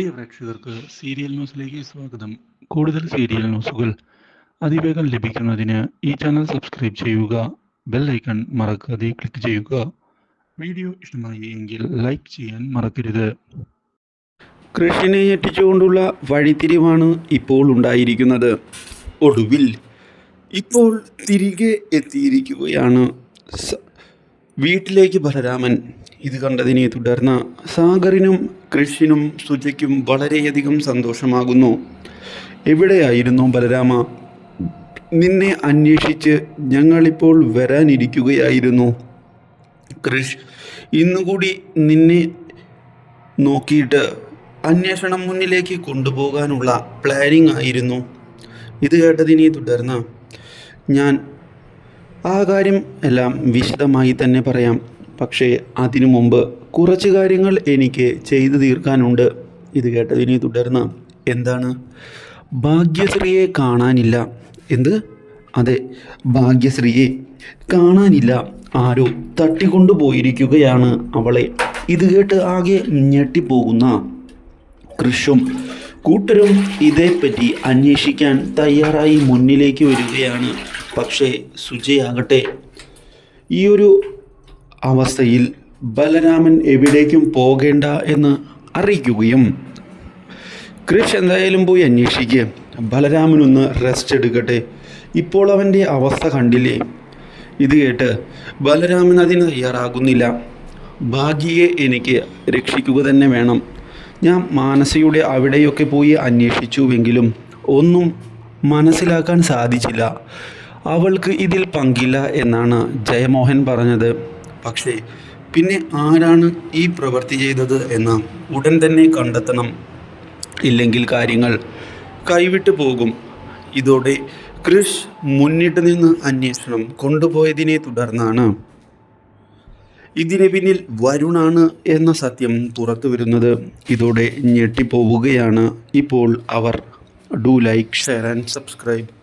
പ്രിയ പ്രേക്ഷകർക്ക് സീരിയൽ ന്യൂസിലേക്ക് സ്വാഗതം. കൂടുതൽ സീരിയൽ ന്യൂസുകൾ അതിവേഗം ലഭിക്കുന്നതിന് ഈ ചാനൽ സബ്സ്ക്രൈബ് ചെയ്യുക ബെൽ ഐക്കൺ മറക്കാതെ ക്ലിക്ക് ചെയ്യുക. വീഡിയോ ഇഷ്ടമായി എങ്കിൽ ലൈക്ക് ചെയ്യാൻ മറക്കരുത്. കൃഷിനെ ഞെട്ടിച്ചുകൊണ്ടുള്ള വഴിത്തിരിവാണ് ഇപ്പോൾ ഉണ്ടായിരിക്കുന്നത്. ഒടുവിൽ ഇപ്പോൾ തിരികെ എത്തിയിരിക്കുകയാണ് വീട്ടിലേക്ക് ബലരാമൻ. ഇത് കണ്ടതിനെ തുടർന്ന് സാഗറിനും കൃഷിനും സുജയ്ക്കും വളരെയധികം സന്തോഷമാകുന്നു. എവിടെയായിരുന്നു ബലരാമ? നിന്നെ അന്വേഷിച്ച് ഞങ്ങളിപ്പോൾ വരാനിരിക്കുകയായിരുന്നു. കൃഷ് ഇന്നുകൂടി നിന്നെ നോക്കിയിട്ട് അന്വേഷണം മുന്നിലേക്ക് കൊണ്ടുപോകാനുള്ള പ്ലാനിംഗ് ആയിരുന്നു. ഇത് കേട്ടതിനെ തുടർന്ന് ഞാൻ ആ കാര്യം എല്ലാം വിശദമായി തന്നെ പറയാം. പക്ഷേ അതിനു മുമ്പ് കുറച്ച് കാര്യങ്ങൾ എനിക്ക് ചെയ്തു തീർക്കാനുണ്ട്. ഇത് കേട്ടതിനെ തുടർന്ന് എന്താണ്? ഭാഗ്യശ്രീയെ കാണാനില്ല. എന്ത്? അതെ ഭാഗ്യശ്രീയെ കാണാനില്ല. ആരോ തട്ടിക്കൊണ്ടുപോയിരിക്കുകയാണ് അവളെ. ഇത് കേട്ട് ആകെ ഞെട്ടിപ്പോകുന്ന കൃഷും കൂട്ടരും ഇതേപ്പറ്റി അന്വേഷിക്കാൻ തയ്യാറായി മുന്നിലേക്ക് വരികയാണ്. പക്ഷേ സുജയാകട്ടെ ഈ ഒരു അവസ്ഥയിൽ ബലരാമൻ എവിടേക്കും പോകേണ്ട എന്ന് അറിയിക്കുകയും കൃഷ് എന്തായാലും പോയി അന്വേഷിക്കുക ബലരാമനൊന്ന് റെസ്റ്റ് എടുക്കട്ടെ. ഇപ്പോൾ അവന്റെ അവസ്ഥ കണ്ടില്ലേ? ഇത് കേട്ട് ബലരാമൻ അതിന് തയ്യാറാകുന്നില്ല. ഭാഗ്യയെ എനിക്ക് രക്ഷിക്കുക തന്നെ വേണം. ഞാൻ മാനസയുടെ അവിടെയൊക്കെ പോയി അന്വേഷിച്ചുവെങ്കിലും ഒന്നും മനസ്സിലാക്കാൻ സാധിച്ചില്ല. അവൾക്ക് ഇതിൽ പങ്കില്ല എന്നാണ് ജയമോഹൻ പറഞ്ഞത്. പക്ഷേ പിന്നെ ആരാണ് ഈ പ്രവൃത്തി ചെയ്തത് എന്ന് ഉടൻ തന്നെ കണ്ടെത്തണം. ഇല്ലെങ്കിൽ കാര്യങ്ങൾ കൈവിട്ടു പോകും. ഇതോടെ കൃഷ് മുന്നിട്ട് നിന്ന് അന്വേഷണം കൊണ്ടുപോയതിനെ തുടർന്നാണ്. ഇതിന് പിന്നിൽ വരുണാണ് എന്ന സത്യം പുറത്തു വരുന്നത്. ഇതോടെ ഞെട്ടിപ്പോവുകയാണ്. ഇപ്പോൾ അവർ do like share and subscribe.